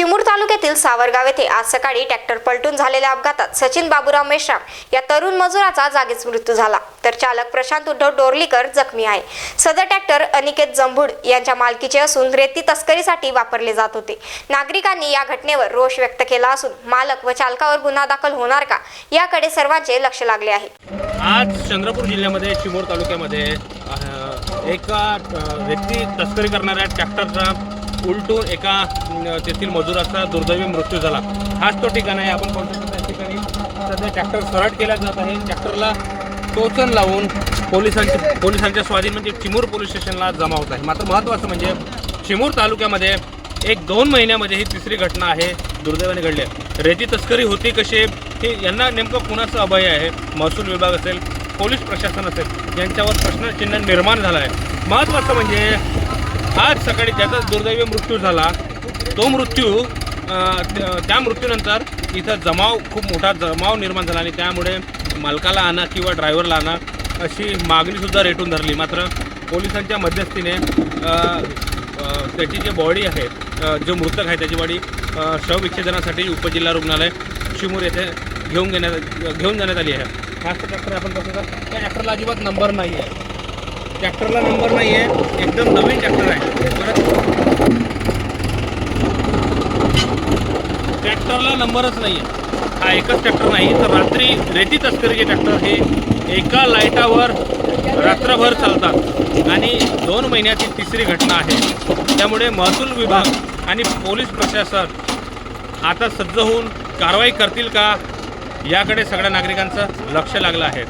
चिमूर तालुक्यातील सावरगाव येथे आज सकाळी ट्रॅक्टर पलटून झालेल्या अपघातात सचिन बाबूराव मेश्राम या तरुण मजुराचा जागीच मृत्यू झाला. तर चालक प्रशांत उद्धव डोरलीकर जखमी आहे. सदर ट्रॅक्टर अनिकेत जंभूड यांच्या मालकीचे असून रेती तस्करीसाठी वापरले जात होते. नागरिकांनी या घटनेवर रोष व्यक्त केला असून मालक व चालकावर गुन्हा दाखल होणार का याकडे सर्वांचे लक्ष लागले आहे. आज चंद्रपूर जिल्ह्यामध्ये चिमूर तालुक्यामध्ये एका रेती तस्करी करणाऱ्या ट्रॅक्टरचा उलटून एका तेथील मजुराचा दुर्दैवी मृत्यू झाला. हाच तो ठिकाण आहे. आपण पाहू शकतो त्या ठिकाणी सध्या ट्रॅक्टर सरट केला जात आहे. ट्रॅक्टरला टोचन लावून पोलिसांच्या पोलिसांच्या स्वाधीन म्हणजे चिमूर पोलीस स्टेशनला जमा होत आहे. मात्र महत्त्वाचं म्हणजे चिमूर तालुक्यामध्ये एक दोन महिन्यामध्ये ही तिसरी घटना आहे. दुर्दैवाने घडली आहे. रेती तस्करी होती कशी हे यांना नेमकं कुणाचं अभय आहे? महसूल विभाग असेल पोलीस प्रशासन असेल यांच्यावर प्रश्नचिन्ह निर्माण झालं आहे. महत्त्वाचं म्हणजे आज सकाळी ज्याचा दुर्दैवी मृत्यू झाला तो मृत्यू त्या- मृत्यूनंतर इथं जमाव खूप मोठा जमाव निर्माण झाला आणि त्यामुळे मालकाला आणा किंवा ड्रायव्हरला आणा अशी मागणीसुद्धा रेटून धरली. मात्र पोलिसांच्या मध्यस्थीने त्याची जी बॉडी आहे जो मृतक आहे त्याची बॉडी शवविच्छेदनासाठी उपजिल्हा रुग्णालय शिमूर येथे घेऊन घेण्यात घेऊन जाण्यात आली आहे. हाच ट्रॅक्टर आपण बघतो त्या ट्रॅक्टरला अजिबात नंबर नाही आहे ट्रॅक्टरला नंबर नाही आहे. एकदम नवीन ट्रॅक्टर आहे. परत ट्रॅक्टरला नंबरच नाही आहे. हा एकच ट्रॅक्टर नाही तर रात्री रेती तस्करीचे ट्रॅक्टर हे एका लाईटावर रात्रभर चालतात. आणि दोन महिन्याची तिसरी घटना आहे. त्यामुळे महसूल विभाग आणि पोलीस प्रशासन आता सज्ज होऊन कारवाई करतील का? याकडे सगळ्या नागरिकांचं लक्ष लागलं आहे.